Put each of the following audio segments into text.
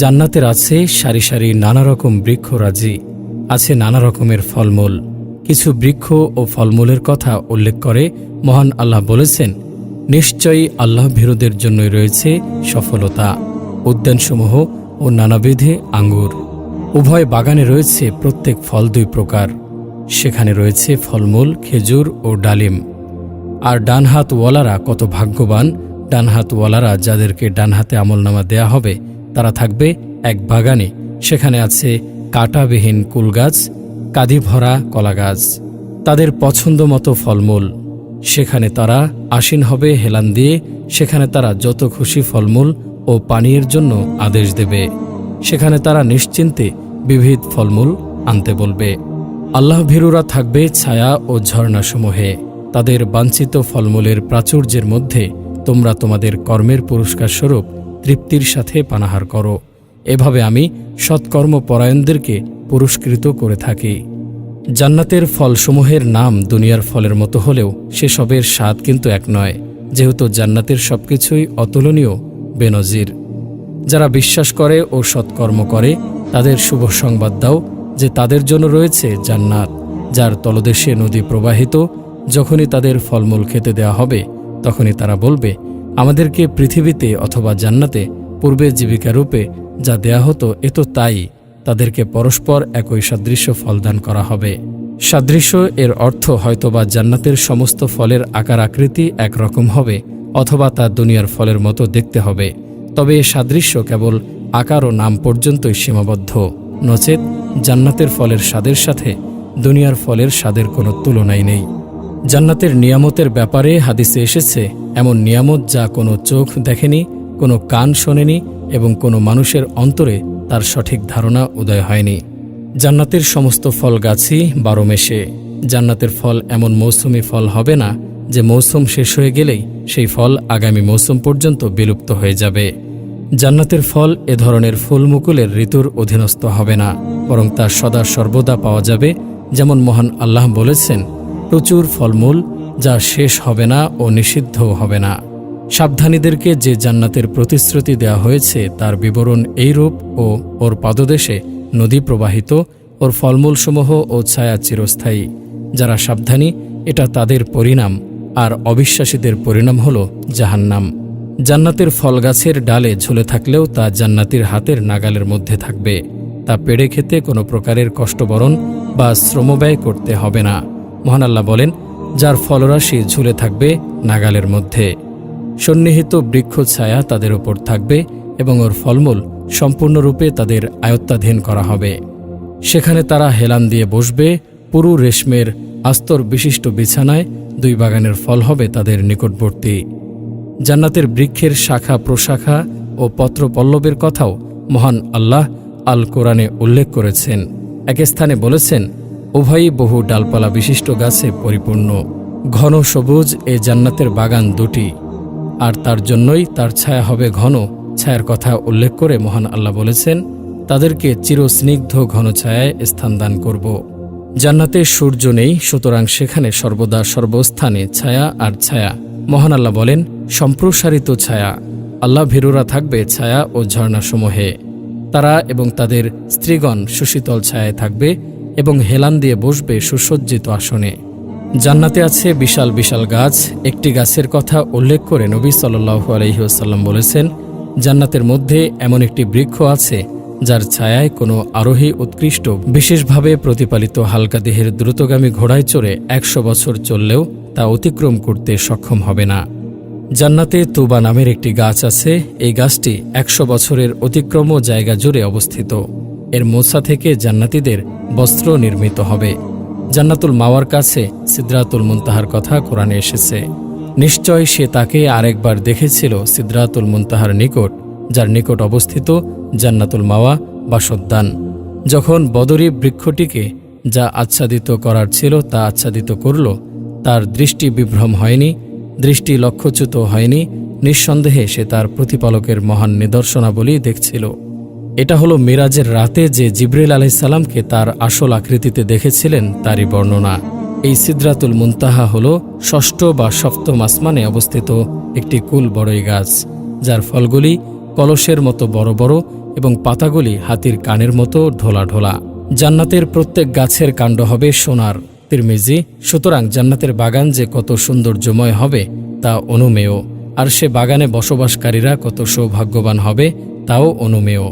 জান্নাতের আছে সারি সারি নানা রকম বৃক্ষরাজি আছে নানা রকমের ফলমূল। কিছু বৃক্ষ ও ফলমূলের কথা উল্লেখ করে মহান আল্লাহ বলেছেন, নিশ্চয়ই আল্লাহ ভীরুদের জন্যই রয়েছে সফলতা, উদ্যানসমূহ ও নানাবিধে আঙ্গুর। উভয় বাগানে রয়েছে প্রত্যেক ফল দুই প্রকার, সেখানে রয়েছে ফলমূল, খেজুর ও ডালিম। আর ডানহাতওয়ালারা কত ভাগ্যবান, ডানহাতওয়ালারা যাদেরকে ডানহাতে আমলনামা দেয়া হবে তারা থাকবে এক বাগানে। সেখানে আছে কাঁটাবিহীন কুলগাছ কাঁদি ভরা কলাগাছ, তাদের পছন্দ মতো ফলমূল। সেখানে তারা আসীন হবে হেলান দিয়ে, সেখানে তারা যত খুশি ফলমূল ও পানীয়ের জন্য আদেশ দেবে। সেখানে তারা নিশ্চিন্তে বিবিধ ফলমূল আনতে বলবে। আল্লাহ ভীরুরা থাকবে ছায়া ও ঝর্ণাসমূহে। তাদের বাঞ্ছিত ফলমূলের প্রাচুর্যের মধ্যে তোমরা তোমাদের কর্মের পুরস্কার স্বরূপ তৃপ্তির সাথে পানাহার করো। এভাবে আমি সৎকর্মপরায়ণদেরকে পুরস্কৃত করে থাকি। জান্নাতের ফলসমূহের নাম দুনিয়ার ফলের মতো হলেও সেসবের স্বাদ কিন্তু এক নয়, যেহেতু জান্নাতের সবকিছুই অতুলনীয়, বেনজির। যারা বিশ্বাস করে ও সৎকর্ম করে, তাদের শুভ সংবাদ দাও যে তাদের জন্য রয়েছে জান্নাত, যার তলদেশে নদী প্রবাহিত। যখনই তাদের ফলমূল খেতে দেওয়া হবে, তখনই তারা বলবে আমাদেরকে পৃথিবীতে অথবা জান্নাতে পূর্বে জীবিকা রূপে যা দেয়া হতো, এ তো তাই। তাদেরকে পরস্পর একই সাদৃশ্য ফলদান করা হবে। সাদৃশ্য এর অর্থ হয়তোবা জান্নাতের সমস্ত ফলের আকার আকৃতি একরকম হবে, অথবা তা দুনিয়ার ফলের মতো দেখতে হবে। তবে এ সাদৃশ্য কেবল আকার ও নাম পর্যন্তই সীমাবদ্ধ। নচেত জান্নাতের ফলের স্বাদের সাথে দুনিয়ার ফলের স্বাদের কোনো তুলনাই নেই। জান্নাতের নিয়ামতের ব্যাপারে হাদিসে এসেছে, এমন নিয়ামত যা কোনো চোখ দেখেনি, কোনো কান শোনেনি এবং কোনো মানুষের অন্তরে তার সঠিক ধারণা উদয় হয়নি। জান্নাতের সমস্ত ফল গাছই বারো মেশে জান্নাতের ফল এমন মৌসুমি ফল হবে না যে মৌসুম শেষ হয়ে গেলেই সেই ফল আগামী মৌসুম পর্যন্ত বিলুপ্ত হয়ে যাবে। জান্নাতের ফল এ ধরনের ফুলমুকুলের ঋতুর অধীনস্থ হবে না, বরং তা সদা সর্বদা পাওয়া যাবে, যেমন মহান আল্লাহ বলেছেন প্রচুর ফলমূল, যা শেষ হবে না ও নিষিদ্ধও হবে না। সাবধানীদেরকে যে জান্নাতের প্রতিশ্রুতি দেওয়া হয়েছে, তার বিবরণ এইরূপ ও ওর পাদদেশে নদী প্রবাহিত, ওর ফলমূলসমূহ ও ছায়া চিরস্থায়ী। যারা সাবধানী, এটা তাদের পরিণাম, আর অবিশ্বাসীদের পরিণাম হল জাহান্নাম। জান্নাতের ফল গাছের ডালে ঝুলে থাকলেও তা জান্নাতির হাতের নাগালের মধ্যে থাকবে। তা পেড়ে খেতে কোনো প্রকারের কষ্টবরণ বা শ্রমব্যয় করতে হবে না। মহান আল্লাহ বলেন, যার ফলরাশি ঝুলে থাকবে নাগালের মধ্যে। সন্নিহিত বৃক্ষ ছায়া তাদের ওপর থাকবে এবং ওর ফলমূল সম্পূর্ণরূপে তাদের আয়ত্তাধীন করা হবে। সেখানে তারা হেলান দিয়ে বসবে, পুরু রেশমের আস্তর বিশিষ্ট বিছানায় দুই বাগানের ফল হবে তাদের নিকটবর্তী। জান্নাতের বৃক্ষের শাখা প্রশাখা ও পত্রপল্লবের কথাও মহান আল্লাহ আল কোরআনে উল্লেখ করেছেন। এক স্থানে বলেছেন উভয়ই বহু ডালপালা বিশিষ্ট গাছে পরিপূর্ণ। ঘন সবুজ এ জান্নাতের বাগান দুটি। আর তার জন্যই তার ছায়া হবে ঘন। ছায়ার কথা উল্লেখ করে মহান আল্লাহ বলেছেন, তাদেরকে চিরস্নিগ্ধ ঘন ছায়ায় স্থান দান করব। জান্নাতে সূর্য নেই, সুতরাং সেখানে সর্বদা সর্বস্থানে ছায়া আর ছায়া। মহান আল্লাহ বলেন, সম্প্রসারিত ছায়া। আল্লাহ ভীরুরা থাকবে ছায়া ও ঝর্ণাসমূহে। তারা এবং তাদের স্ত্রীগণ সুশীতল ছায়ায় থাকবে এবং হেলান দিয়ে বসবে সুসজ্জিত আসনে। জান্নাতে আছে বিশাল বিশাল গাছ। একটি গাছের কথা উল্লেখ করে নবী সাল্লু আলহিউসাল্লাম বলেছেন, জান্নাতের মধ্যে এমন একটি বৃক্ষ আছে, যার ছায়ায় কোনো আরোহী উৎকৃষ্ট, বিশেষভাবে প্রতিপালিত হালকা দেহের দ্রুতগামী ঘোড়ায় চড়ে একশো বছর চললেও তা অতিক্রম করতে সক্ষম হবে না। জান্নাতে তুবা নামের একটি গাছ আছে, এই গাছটি একশো বছরের অতিক্রম জায়গা জুড়ে অবস্থিত। এর মোছা থেকে জান্নাতিদের বস্ত্র নির্মিত হবে। জান্নাতুল মাওয়ার কাছে সিদ্রাতুল মুনতাহার কথা কোরআনে এসেছে। নিশ্চয় সে তাকে আরেকবার দেখেছিল সিদ্রাতুল মুনতাহার নিকট, যার নিকট অবস্থিত জান্নাতুল মাওয়া বাসোদ্যান। যখন বদরী বৃক্ষটিকে যা আচ্ছাদিত করার ছিল তা আচ্ছাদিত করল, তার দৃষ্টি বিভ্রম হয়নি, দৃষ্টি লক্ষ্যচ্যুত হয়নি, নিঃসন্দেহে সে তার প্রতিপালকের মহান নিদর্শনাবলী দেখছিল। এটা হলো মিরাজের রাতে যে জিব্রিল আলাইসাল্লামকে তার আসল আকৃতিতে দেখেছিলেন, তারই বর্ণনা। এই সিদ্রাতুল মুনতাহা হল ষষ্ঠ বা সপ্তম আসমানে অবস্থিত একটি কুল বড়ই গাছ, যার ফলগুলি কলসের মতো বড় বড় এবং পাতাগুলি হাতির কানের মতো ঢোলা ঢোলা। জান্নাতের প্রত্যেক গাছের কাণ্ড হবে সোনার। তিরমিজি, সুতরাং জান্নাতের বাগান যে কত সৌন্দর্যময় হবে, তা অনুমেয়। আর সে বাগানে বসবাসকারীরা কত সৌভাগ্যবান হবে, তাও অনুমেয়।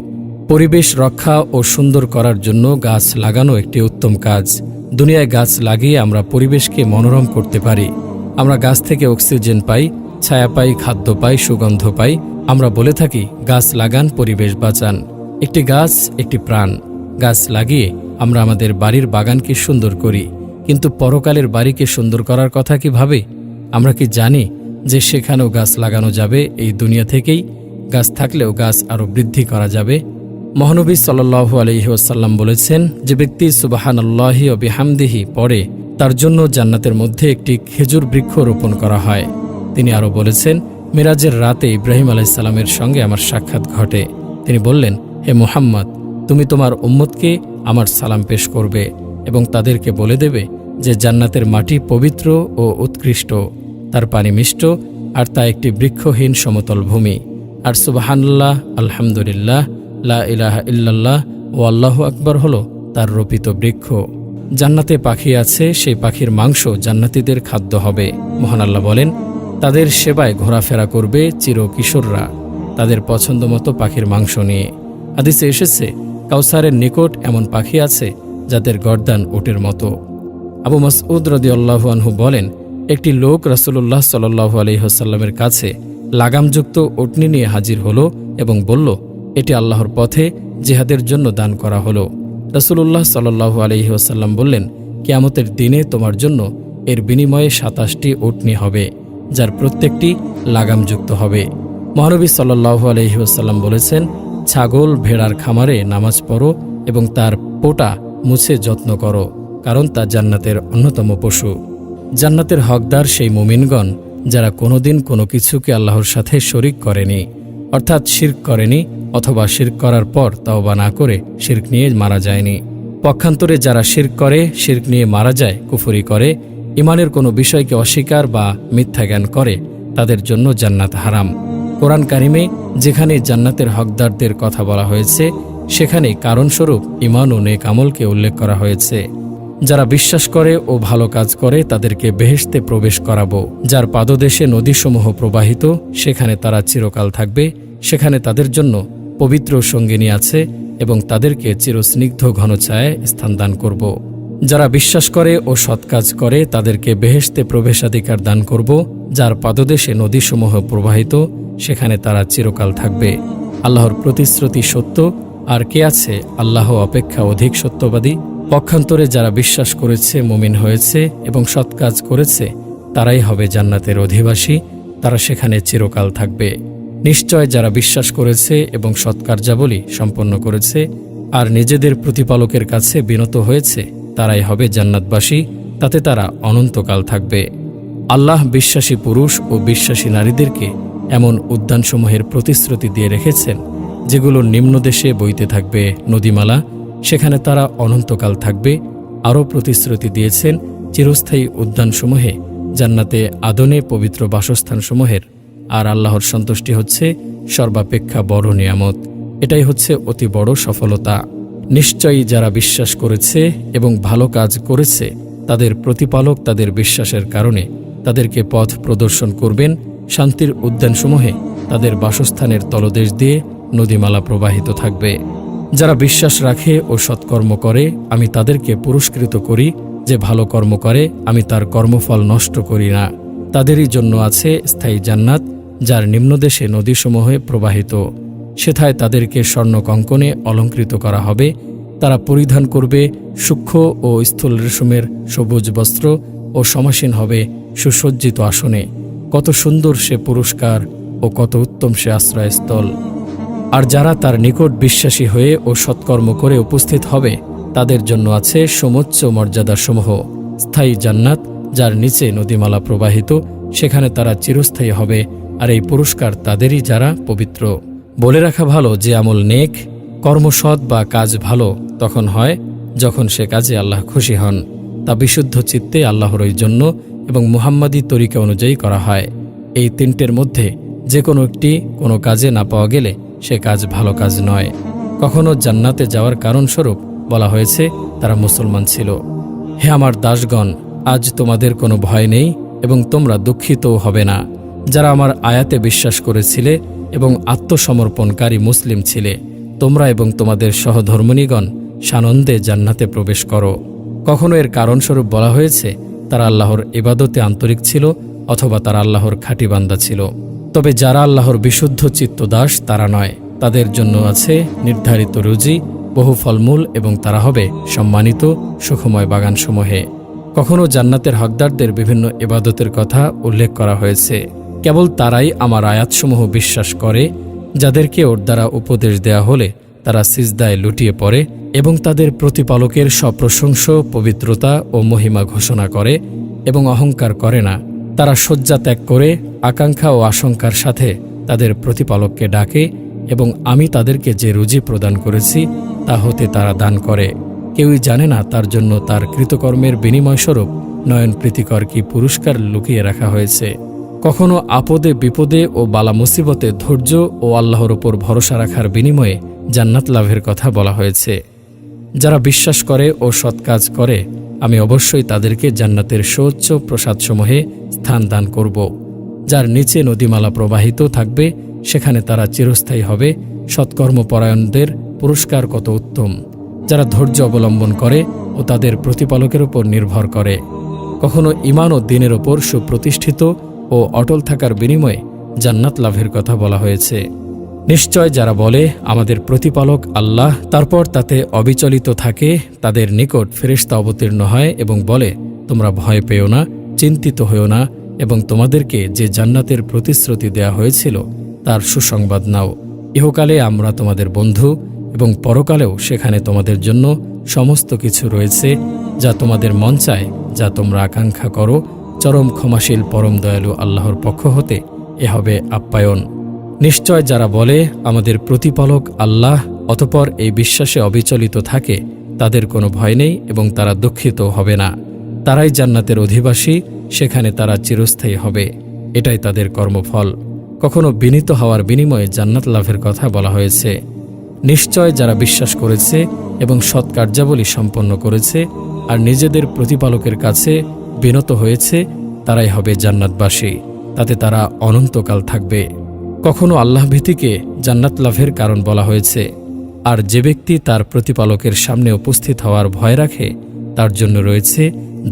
পরিবেশ রক্ষা ও সুন্দর করার জন্য গাছ লাগানো একটি উত্তম কাজ। দুনিয়ায় গাছ লাগিয়ে আমরা পরিবেশকে মনোরম করতে পারি। আমরা গাছ থেকে অক্সিজেন পাই, ছায়া পাই, খাদ্য পাই, সুগন্ধ পাই। আমরা বলে থাকি, গাছ লাগান, পরিবেশ বাঁচান। একটি গাছ, একটি প্রাণ। গাছ লাগিয়ে আমরা আমাদের বাড়ির বাগানকে সুন্দর করি। কিন্তু পরকালের বাড়িকে সুন্দর করার কথা কি ভাবে? আমরা কি জানি যে সেখানেও গাছ লাগানো যাবে, এই দুনিয়া থেকেই? গাছ থাকলেও গাছ আরও বৃদ্ধি করা যাবে মহানবী সাল্লাহু আলহিহাসাল্লাম বলেছেন যে ব্যক্তি সুবাহান আল্লাহি ও বিহামদিহি পড়ে, তার জন্য জান্নাতের মধ্যে একটি খেজুর বৃক্ষ রোপণ করা হয়। তিনি আরও বলেছেন, মিরাজের রাতে ইব্রাহিম আলাইসাল্লামের সঙ্গে আমার সাক্ষাৎ ঘটে। তিনি বললেন, হে মোহাম্মদ, তুমি তোমার উম্মতকে আমার সালাম পেশ করবে এবং তাদেরকে বলে দেবে যে জান্নাতের মাটি পবিত্র ও উৎকৃষ্ট। তার পানি মিষ্ট আর তা একটি বৃক্ষহীন সমতল ভূমি। আর সুবাহান্লাহ আলহামদুলিল্লাহ লা ইলাহা ইল্লাল্লাহ ও আল্লাহ আকবর হল তার রোপিত বৃক্ষ। জান্নাতে পাখি আছে, সেই পাখির মাংস জান্নাতীদের খাদ্য হবে। মহান আল্লাহ বলেন, তাদের সেবায় ঘোরাফেরা করবে চির কিশোররা তাদের পছন্দ মতো পাখির মাংস নিয়ে। আদিসে এসেছে, কাউসারের নিকট এমন পাখি আছে যাদের গর্দান ওটের মতো। আবু মাসউদ রদি আনহু বলেন, একটি লোক রাসুল্লাহ সাল্লু আলহিহসাল্লামের কাছে লাগামযুক্ত ওটনি নিয়ে হাজির হলো এবং বলল এটি আল্লাহর পথে জেহাদের জন্য দান করা হলো। রসুল্লাহ সাল্লু আলহিহসাল্লাম বললেন, কেয়ামতের দিনে তোমার জন্য এর বিনিময়ে সাতাশটি ওটনি হবে, যার প্রত্যেকটি লাগামযুক্ত হবে। মহানবী সাল্লাহু আলহিহাসাল্লাম বলেছেন, ছাগল ভেড়ার খামারে নামাজ পড়ো এবং তার পোটা মুছে যত্ন করো, কারণ তা জান্নাতের অন্যতম পশু। জান্নাতের হকদার সেই মুমিনগণ, যারা কোনোদিন কোনো কিছুকে আল্লাহর সাথে শরিক করেনি। অর্থাৎ শির্ক করেনি অথবা শির্ক করার পর তাওবা না করে শির্ক নিয়ে মারা যায়নি। পক্ষান্তরে যারা শির্ক করে, শির্ক নিয়ে মারা যায়, কুফুরি করে ইমানের কোনো বিষয়কে অস্বীকার বা মিথ্যা জ্ঞান করে, তাদের জন্য জান্নাত হারাম। কোরআন কারিমে যেখানে জান্নাতের হকদারদের কথা বলা হয়েছে সেখানে কারণস্বরূপ ইমান ও নেক আমলকে উল্লেখ করা হয়েছে। যারা বিশ্বাস করে ও ভালো কাজ করে, তাদেরকে বেহেশতে প্রবেশ করাবো। যার পাদদেশে নদীসমূহ প্রবাহিত, সেখানে তারা চিরকাল থাকবে। সেখানে তাদের জন্য পবিত্র সঙ্গিনী আছে এবং তাদেরকে চিরস্নিগ্ধ ঘনছায় স্থান দান করব। যারা বিশ্বাস করে ও সৎ কাজ করে, তাদেরকে বেহেশতে প্রবেশাধিকার দান করব। যার পাদদেশে নদীসমূহ প্রবাহিত, সেখানে তারা চিরকাল থাকবে। আল্লাহর প্রতিশ্রুতি সত্য, আর কে আছে আল্লাহ অপেক্ষা অধিক সত্যবাদী? পক্ষান্তরে যারা বিশ্বাস করেছে, মুমিন হয়েছে এবং সৎ কাজ করেছে, তারাই হবে জান্নাতের অধিবাসী, তারা সেখানে চিরকাল থাকবে। নিশ্চয় যারা বিশ্বাস করেছে এবং সৎকার্যাবলী সম্পন্ন করেছে আর নিজেদের প্রতিপালকের কাছে বিনত হয়েছে, তারাই হবে জান্নাতবাসী, তাতে তারা অনন্তকাল থাকবে। আল্লাহ বিশ্বাসী পুরুষ ও বিশ্বাসী নারীদেরকে এমন উদ্যানসমূহের প্রতিশ্রুতি দিয়ে রেখেছেন, যেগুলো নিম্নদেশে বইতে থাকবে নদীমালা সেখানে তারা অনন্তকাল থাকবে। আরও প্রতিশ্রুতি দিয়েছেন চিরস্থায়ী উদ্যানসমূহে, জান্নাতে আদনে পবিত্র বাসস্থানসমূহের। আর আল্লাহর সন্তুষ্টি হচ্ছে সর্বাপেক্ষা বড় নিয়ামত। এটাই হচ্ছে অতি বড় সফলতা। নিশ্চয়ই যারা বিশ্বাস করেছে এবং ভালো কাজ করেছে, তাদের প্রতিপালক তাদের বিশ্বাসের কারণে তাদেরকে পথ প্রদর্শন করবেন, শান্তির উদ্যানসমূহে তাদের বাসস্থানের তলদেশ দিয়ে নদীমালা প্রবাহিত থাকবে। যারা বিশ্বাস রাখে ও সৎকর্ম করে, আমি তাদেরকে পুরস্কৃত করি। যে ভালো কর্ম করে, আমি তার কর্মফল নষ্ট করি না। তাদেরই জন্য আছে স্থায়ী জান্নাত, যার নিম্নদেশে নদীসমূহে প্রবাহিত। সেথায় তাদেরকে স্বর্ণ কঙ্কনে অলঙ্কৃত করা হবে। তারা পরিধান করবে সূক্ষ্ম ও স্থূল রেশমের সবুজ বস্ত্র ও সমাসীন হবে সুসজ্জিত আসনে। কত সুন্দর সে পুরস্কার ও কত উত্তম সে আশ্রয়স্থল। আর যারা তার নিকট বিশ্বাসী হয়ে ও সৎকর্ম করে উপস্থিত হবে, তাদের জন্য আছে সমুচ্চ মর্যাদাসমূহ। স্থায়ী জান্নাত, যার নিচে নদীমালা প্রবাহিত, সেখানে তারা চিরস্থায়ী হবে, আর এই পুরস্কার তাদেরই যারা পবিত্র। বলে রাখা ভালো, যে আমল নেক, কর্মসৎ বা কাজ ভালো তখন হয় যখন সে কাজে আল্লাহ খুশি হন। তা বিশুদ্ধ চিত্তে আল্লাহর ওই জন্য এবং মুহাম্মাদি তরিকা অনুযায়ী করা হয়। এই তিনটের মধ্যে যে কোনো একটি কোনো কাজে না পাওয়া গেলে সে কাজ ভালো কাজ নয়। কখনো জান্নাতে যাওয়ার কারণস্বরূপ বলা হয়েছে, তারা মুসলমান ছিল। হে আমার দাসগণ, আজ তোমাদের কোনো ভয় নেই এবং তোমরা দুঃখিতও হবে না। যারা আমার আয়াতে বিশ্বাস করেছিলে এবং আত্মসমর্পণকারী মুসলিম ছিলে, তোমরা এবং তোমাদের সহধর্মণীগণ সানন্দে জান্নাতে প্রবেশ করো। কখনো এর কারণস্বরূপ বলা হয়েছে, তারা আল্লাহর ইবাদতে আন্তরিক ছিল অথবা তারা আল্লাহর খাঁটি বান্দা ছিল। তবে যারা আল্লাহর বিশুদ্ধ চিত্তদাস, তারা নয়। তাদের জন্য আছে নির্ধারিত রুজি, বহু ফলমূল এবং তারা হবে সম্মানিত সুখময় বাগানসমূহে। কখনো জান্নাতের হকদারদের বিভিন্ন ইবাদতের কথা উল্লেখ করা হয়েছে। কেবল তারাই আমার আয়াতসমূহ বিশ্বাস করে, যাদেরকে ওর দ্বারা উপদেশ দেয়া হলে তারা সিজদায় লুটিয়ে পড়ে এবং তাদের প্রতিপালকের সপ্রশংস, পবিত্রতা ও মহিমা ঘোষণা করে এবং অহংকার করে না। তারা শয্যা ত্যাগ করে আকাঙ্ক্ষা ও আশঙ্কার সাথে তাদের প্রতিপালককে ডাকে এবং আমি তাদেরকে যে রুজি প্রদান করেছি তা হতে তারা দান করে। কেউই জানে না তার জন্য তার কৃতকর্মের বিনিময়স্বরূপ নয়ন প্রীতিকর কি পুরস্কার লুকিয়ে রাখা হয়েছে। কখনো আপদে, বিপদে ও বালা মুসিবতে ধৈর্য ও আল্লাহর ওপর ভরসা রাখার বিনিময়ে জান্নাত লাভের কথা বলা হয়েছে। যারা বিশ্বাস করে ও সৎ কাজ করে আমি অবশ্যই তাদেরকে জান্নাতের সৌচ্চ প্রসাদসমূহে স্থান দান করব। যার নিচে নদীমালা প্রবাহিত থাকবে, সেখানে তারা চিরস্থায়ী হবে। সৎকর্মপরায়ণদের পুরস্কার কত উত্তম। যারা ধৈর্য অবলম্বন করে ও তাদের প্রতিপালকের উপর নির্ভর করে। কখনো ইমান ও দিনের ওপর সুপ্রতিষ্ঠিত ও অটল থাকার বিনিময়ে জান্নাত লাভের কথা বলা হয়েছে। নিশ্চয় যারা বলে আমাদের প্রতিপালক আল্লাহ, তারপর তাতে অবিচলিত থাকে, তাদের নিকট ফেরেশতা অবতীর্ণ হয় এবং বলে, তোমরা ভয় পেও না, চিন্তিত হও না, এবং তোমাদেরকে যে জান্নাতের প্রতিশ্রুতি দেয়া হয়েছিল, তার সুসংবাদ নাও। ইহকালে আমরা তোমাদের বন্ধু, এবং পরকালেও সেখানে তোমাদের জন্য সমস্ত কিছু রয়েছে, যা তোমাদের মন চায়, যা তোমরা আকাঙ্ক্ষা করো। চরম ক্ষমাশীল পরম দয়ালু আল্লাহর পক্ষ হতে এ হবে আপ্যায়ন। নিশ্চয় যারা বলে আমাদের প্রতিপালক আল্লাহ অতপর এই বিশ্বাসে অবিচলিত থাকে, তাদের কোনো ভয় নেই এবং তারা দুঃখিত হবে না। তারাই জান্নাতের অধিবাসী, সেখানে তারা চিরস্থায়ী হবে। এটাই তাদের কর্মফল। কখনো বিনীত হওয়ার বিনিময়ে জান্নাত লাভের কথা বলা হয়েছে। নিশ্চয় যারা বিশ্বাস করেছে এবং সৎ কার্যাবলী সম্পন্ন করেছে আর নিজেদের প্রতিপালকের কাছে বিনত হয়েছে, তারাই হবে জান্নাতবাসী। তাতে তারা অনন্তকাল থাকবে। কখনো আল্লাহ ভীতিকে জান্নাত লাভের কারণ বলা হয়েছে, আর যে ব্যক্তি তার প্রতিপালকের সামনে উপস্থিত হওয়ার ভয় রাখে, তার জন্য রয়েছে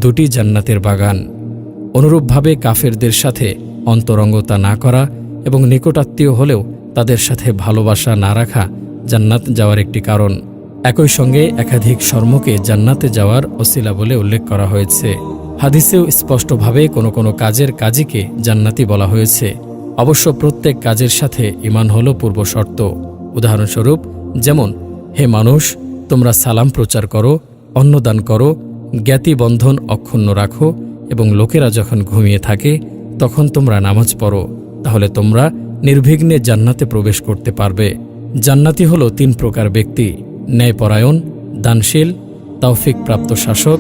দুটি জান্নাতের বাগান। অনুরূপভাবে কাফেরদের সাথে অন্তরঙ্গতা না করা এবং নিকটাত্মীয় হলেও তাদের সাথে ভালোবাসা না রাখা জান্নাত যাওয়ার একটি কারণ। একই সঙ্গে একাধিক শর্মকে জান্নাতে যাওয়ার অসিলা বলে উল্লেখ করা হয়েছে। হাদিসেও স্পষ্টভাবে কোনো কোনো কাজের কাজীকে জান্নাতি বলা হয়েছে। অবশ্য প্রত্যেক কাজের সাথে ইমান হল পূর্ব শর্ত। উদাহরণস্বরূপ, যেমন, হে মানুষ, তোমরা সালাম প্রচার করো, অন্নদান করো, জ্ঞাতি বন্ধন অক্ষুণ্ণ রাখো এবং লোকেরা যখন ঘুমিয়ে থাকে, তখন তোমরা নামাজ পড়ো। তাহলে তোমরা নির্বিঘ্নে জান্নাতে প্রবেশ করতে পারবে। জান্নাতি হল তিন প্রকার ব্যক্তি। ন্যায়পরায়ণ, দানশীল তৌফিক প্রাপ্ত শাসক,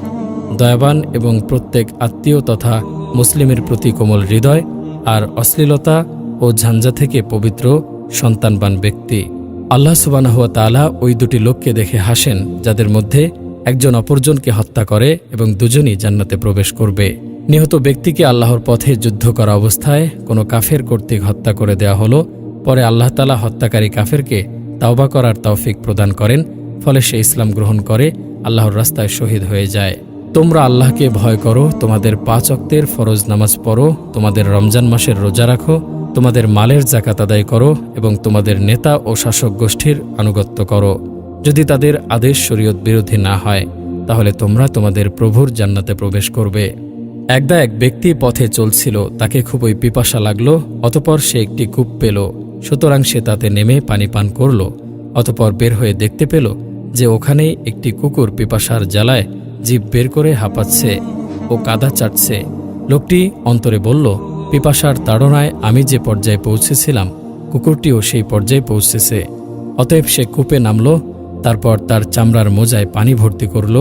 দয়াবান এবং প্রত্যেক আত্মীয় তথা মুসলিমের প্রতি কোমল হৃদয় আর অশ্লীলতা ও ঝাঞ্ঝা থেকে পবিত্র, সন্তানবান ব্যক্তি। আল্লাহ সুবানাহুয়া তালা ওই দুটি লোককে দেখে হাসেন, যাদের মধ্যে একজন অপরজনকে হত্যা করে এবং দুজনই জান্নাতে প্রবেশ করবে। নিহত ব্যক্তিকে আল্লাহর পথে যুদ্ধ করা অবস্থায় কোনো কাফের কর্তৃক হত্যা করে দেয়া হলো। পরে আল্লাহ তালা হত্যাকারী কাফেরকে তাওবা করার তৌফিক প্রদান করেন, ফলে সে ইসলাম গ্রহণ করে, আল্লাহর রাস্তায় শহীদ হয়ে যায়। তোমরা আল্লাহকে ভয় করো, তোমাদের পাঁচ অক্তের ফরজ নামাজ পড়ো, তোমাদের রমজান মাসের রোজা রাখো, তোমাদের মালের জাকাত আদায় করো এবং তোমাদের নেতা ও শাসক গোষ্ঠীর আনুগত্য করো। যদি তাদের আদেশ শরীয়ত বিরোধী না হয়, তাহলে তোমরা তোমাদের প্রভুর জান্নাতে প্রবেশ করবে। একদা এক ব্যক্তি পথে চলছিল, তাকে খুবই পিপাসা লাগল, অতপর সে একটি কূপ পেল, সুতরাং সে তাতে নেমে পানি পান করল, অতপর বের হয়ে দেখতে পেল যে ওখানেই একটি কুকুর পিপাসার জ্বালায় জীব বের করে হাঁপাচ্ছে ও কাদা চাটছে। লোকটি অন্তরে বলল, পিপাসার তাড়নায় আমি যে পর্যায়ে পৌঁছেছিলাম, কুকুরটিও সেই পর্যায়ে পৌঁছেছে। অতএব সে কূপে নামল, তারপর তার চামড়ার মোজায় পানি ভর্তি করল,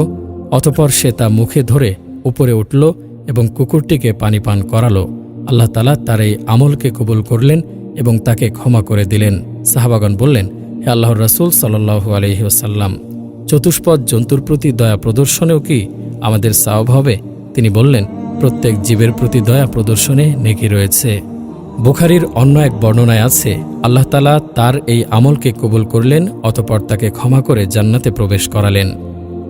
অতপর সে তা মুখে ধরে উপরে উঠল এবং কুকুরটিকে পানি পান করালো। আল্লাহ তালা তার এই আমলকে কবুল করলেন এবং তাকে ক্ষমা করে দিলেন। সাহাবাগন বললেন, হে আল্লাহর রাসুল সাল্লাহ আলহি ওসাল্লাম চতুষ্পদ জন্তুর প্রতি দয়া প্রদর্শনেও কি আমাদের সাওব হবে? তিনি বললেন, প্রত্যেক জীবের প্রতি দয়া প্রদর্শনে নেকি রয়েছে। বুখারির অন্য এক বর্ণনায় আছে, আল্লাহ তালা তার এই আমলকে কবুল করলেন, অতপর তাকে ক্ষমা করে জান্নাতে প্রবেশ করালেন।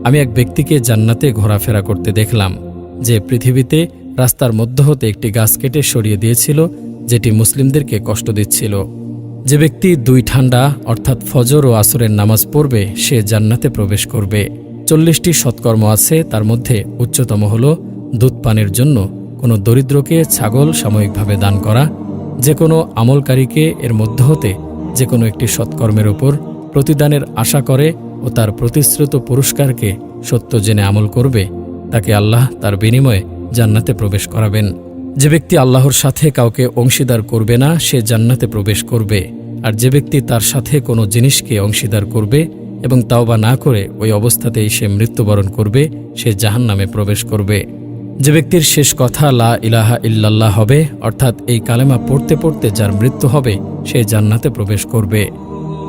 আমি এক ব্যক্তিকে জান্নাতে ঘোরাফেরা করতে দেখলাম, যে পৃথিবীতে রাস্তার মধ্য হতে একটি গাছ কেটে সরিয়ে দিয়েছিল, যেটি মুসলিমদেরকে কষ্ট দিচ্ছিল। যে ব্যক্তি দুই ঠান্ডা অর্থাৎ ফজর ও আসরের নামাজ পড়বে, সে জান্নাতে প্রবেশ করবে। চল্লিশটি সৎকর্ম আছে, তার মধ্যে উচ্চতম হল দুধ পানের জন্য কোনো দরিদ্রকে ছাগল সাময়িকভাবে দান করা, যে কোনো আমলকারীকে এর মধ্য হতে যে কোনো একটি সৎকর্মের উপর প্রতিদানের আশা করে ও তার প্রতিশ্রুত পুরস্কারকে সত্য জেনে আমল করবে, তাকে আল্লাহ তার বিনিময়ে জান্নাতে প্রবেশ করাবেন। যে ব্যক্তি আল্লাহর সাথে কাউকে অংশীদার করবে না, সে জান্নাতে প্রবেশ করবে। আর যে ব্যক্তি তার সাথে কোনো জিনিসকে অংশীদার করবে এবং তাওবা না করে ওই অবস্থাতেই সে মৃত্যুবরণ করবে, সে জাহান নামে প্রবেশ করবে। যে ব্যক্তির শেষ কথা লা ইলাহা ইল্লাল্লাহ হবে, অর্থাৎ এই কালেমা পড়তে পড়তে যার মৃত্যু হবে, সে জান্নাতে প্রবেশ করবে।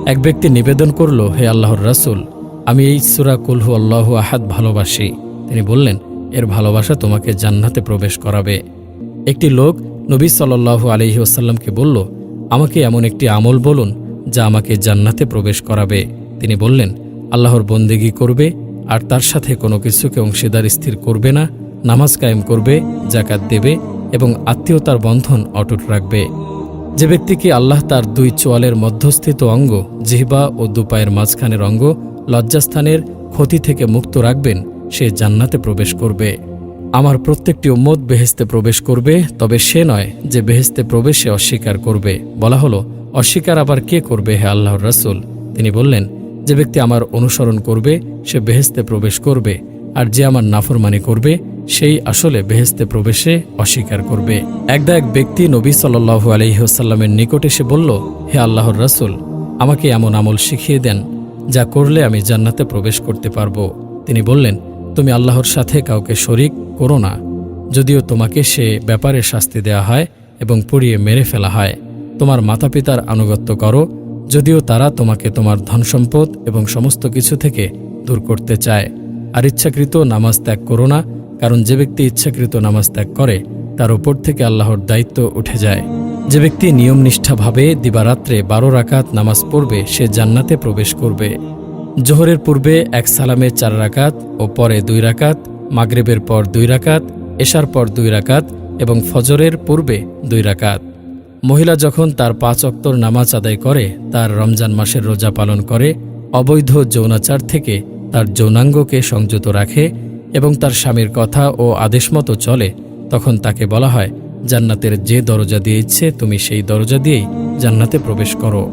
এক ব্যক্তি নিবেদন করল, হে আল্লাহর রাসূল, আমি এই সুরা কুলহু আল্লাহ আহাদ ভালোবাসি। তিনি বললেন, এর ভালোবাসা তোমাকে জান্নাতে প্রবেশ করাবে। একটি লোক নবী সাল্লাল্লাহু আলহি ওসাল্লামকে বলল, আমাকে এমন একটি আমল বলুন যা আমাকে জান্নাতে প্রবেশ করাবে। তিনি বললেন, আল্লাহর বন্দেগি করবে আর তার সাথে কোনো কিছুকে অংশীদার স্থির করবে না, নামাজ কায়েম করবে জাকাত দেবে এবং আত্মীয়তার বন্ধন অটুট রাখবে। যে ব্যক্তিকে আল্লাহ তার দুই চোয়ালের মধ্যস্থিত অঙ্গ, জিহবা ও দুপায়ের মাঝখানের অঙ্গ লজ্জাস্থানের ক্ষতি থেকে মুক্ত রাখবেন, সে জান্নাতে প্রবেশ করবে। আমার প্রত্যেকটি উম্মত বেহেস্তে প্রবেশ করবে, তবে সে নয় যে বেহেস্তে প্রবেশে অস্বীকার করবে। বলা হলো, অস্বীকার আবার কে করবে হে আল্লাহর রাসূল? তিনি বললেন, যে ব্যক্তি আমার অনুসরণ করবে, সে বেহেস্তে প্রবেশ করবে, আর যে আমার নাফরমানি করবে, সেই আসলে বেহেস্তে প্রবেশে অস্বীকার করবে। একদা এক ব্যক্তি নবী সাল্লাহু আলহিহসাল্লামের নিকট এসে বলল, হে আল্লাহর রাসূল, আমাকে এমন আমল শিখিয়ে দেন, যা করলে আমি জান্নাতে প্রবেশ করতে পারব। তিনি বললেন তুমি আল্লাহর সাথে কাউকে শরিক করো না, যদিও তোমাকে সে ব্যাপারে শাস্তি দেয়া হয় এবং পুড়িয়ে মেরে ফেলা হয়। তোমার মাতা পিতার আনুগত্য করো, যদিও তারা তোমাকে তোমার ধনসম্পদ এবং সমস্ত কিছু থেকে দূর করতে চায়। আর ইচ্ছাকৃত নামাজ ত্যাগ করো না, কারণ যে ব্যক্তি ইচ্ছাকৃত নামাজ ত্যাগ করে, তার উপর থেকে আল্লাহর দায়িত্ব উঠে যায়। যে ব্যক্তি নিয়মনিষ্ঠাভাবে দিবারাত্রে বারো রাকাত নামাজ পড়বে, সে জান্নাতে প্রবেশ করবে। জোহরের পূর্বে এক সালামে চার রাকাত ও পরে দুই রাকাত, মাগরেবের পর দুই রাকাত, এশার পর দুই রাকাত এবং ফজরের পূর্বে দুই রাকাত। মহিলা যখন তার পাঁচ অক্তর নামাজ আদায় করে, তার রমজান মাসের রোজা পালন করে, অবৈধ যৌনাচার থেকে তার যৌনাঙ্গকে সংযত রাখে এবং তার স্বামীর কথা ও আদেশ মতো চলে, তখন তাকে বলা হয়, জান্নাতের যে দরজা দিয়ে ইচ্ছে, তুমি সেই দরজা দিয়েই জান্নাতে প্রবেশ করো।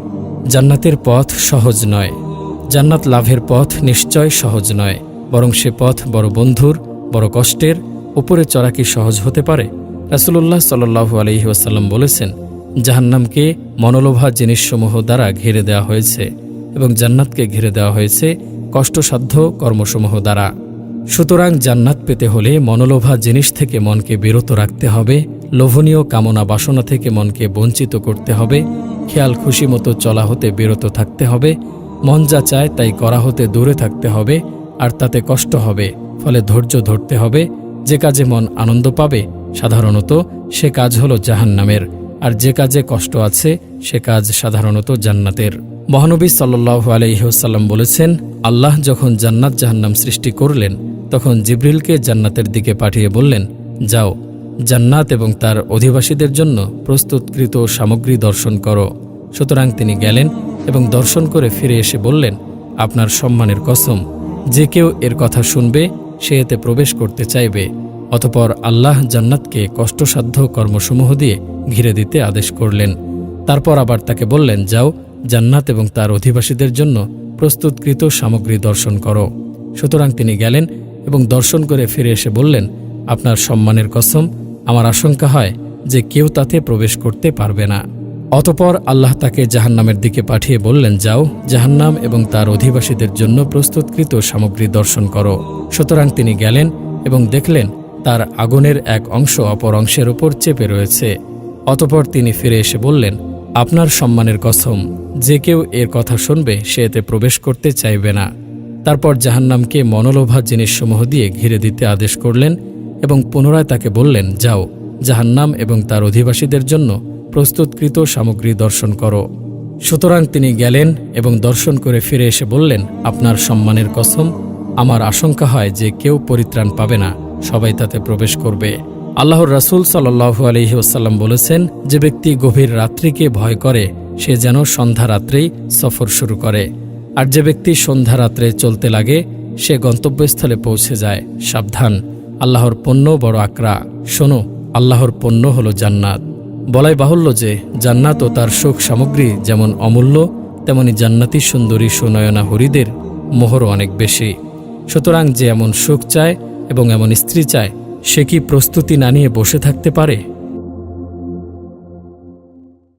জান্নাতের পথ সহজ নয়। জান্নাত লাভের পথ নিশ্চয় সহজ নয়, বরং সে পথ বড় বন্ধুর, বড় কষ্টের, উপরে চড়া কি সহজ হতে পারে? রাসুল্লাহ সাল্লু আলহি বলেছেন, জাহান্নামকে মনোলোভা জিনিসসমূহ দ্বারা ঘিরে দেওয়া হয়েছে এবং জান্নাতকে ঘিরে দেওয়া হয়েছে কষ্টসাধ্য কর্মসমূহ দ্বারা। সুতরাং জান্নাত পেতে হলে মনোলোভা জিনিস থেকে মনকে বিরত রাখতে হবে, লোভনীয় কামনা বাসনা থেকে মনকে বঞ্চিত করতে হবে, খেয়াল খুশি মতো চলা হতে বিরত থাকতে হবে মন যা চায় তাই করা হতে দূরে থাকতে হবে, আর তাতে কষ্ট হবে, ফলে ধৈর্য ধরতে হবে। যে কাজে মন আনন্দ পাবে, সাধারণত সে কাজ হলো জাহান্নামের, আর যে কাজে কষ্ট আছে, সে কাজ সাধারণত জান্নাতের। মহানবী সাল্লাহ আলহিহসাল্লাম বলেছেন, আল্লাহ যখন জান্নাত জাহান্নাম সৃষ্টি করলেন, তখন জিব্রিলকে জান্নাতের দিকে পাঠিয়ে বললেন, যাও, জান্নাত এবং তার অধিবাসীদের জন্য প্রস্তুতকৃত সামগ্রী দর্শন করো। সুতরাং তিনি গেলেন এবং দর্শন করে ফিরে এসে বললেন, আপনার সম্মানের কসম, যে কেউ এর কথা শুনবে, সে এতে প্রবেশ করতে চাইবে। অতপর আল্লাহ জান্নাতকে কষ্টসাধ্য কর্মসমূহ দিয়ে ঘিরে দিতে আদেশ করলেন। তারপর আবার তাকে বললেন, যাও, জান্নাত এবং তার অধিবাসীদের জন্য প্রস্তুতকৃত সামগ্রী দর্শন করো। সুতরাং তিনি গেলেন এবং দর্শন করে ফিরে এসে বললেন, আপনার সম্মানের কসম, আমার আশঙ্কা হয় যে কেউ তাতে প্রবেশ করতে পারবে না। অতপর আল্লাহ তাকে জাহান্নামের দিকে পাঠিয়ে বললেন, যাও, জাহান্নাম এবং তার অধিবাসীদের জন্য প্রস্তুতকৃত সামগ্রী দর্শন করো। সুতরাং তিনি গেলেন এবং দেখলেন, তার আগুনের এক অংশ অপর অংশের উপর চেপে রয়েছে। অতপর তিনি ফিরে এসে বললেন, আপনার সম্মানের কসম, যে কেউ এর কথা শুনবে, সে এতে প্রবেশ করতে চাইবে না। তারপর জাহান্নামকে মনোলোভা জিনিসসমূহ দিয়ে ঘিরে দিতে আদেশ করলেন এবং পুনরায় তাকে বললেন, যাও, জাহান্নাম এবং তার অধিবাসীদের জন্য প্রস্তুতকৃত সামগ্রী দর্শন করো। সুতরাং তিনি গেলেন এবং দর্শন করে ফিরে এসে বললেন, আপনার সম্মানের কসম, আমার আশঙ্কা হয় যে কেউ পরিত্রাণ পাবে না, সবাই তাতে প্রবেশ করবে। আল্লাহর রাসুল সাল্লাহু আলহি ওসাল্লাম বলেছেন, যে ব্যক্তি গভীর রাত্রিকে ভয় করে, সে যেন সন্ধ্যা রাত্রেই সফর শুরু করে। আর যে ব্যক্তি সন্ধ্যা রাত্রে চলতে লাগে, সে গন্তব্যস্থলে পৌঁছে যায়। সাবধান, আল্লাহর পণ্য বড় আকরা শোনো, আল্লাহর পণ্য হলো জান্নাত। বলাই বাহুল্য যে জান্নাত ও তার শোক সামগ্রী যেমন অমূল্য, তেমনি জান্নাতি সুন্দরী সুনয়না হরিদের মোহরও অনেক বেশি। সুতরাং যে এমন শোক চায় এবং এমন স্ত্রী চায়, সে কি প্রস্তুতি না নিয়ে বসে থাকতে পারে?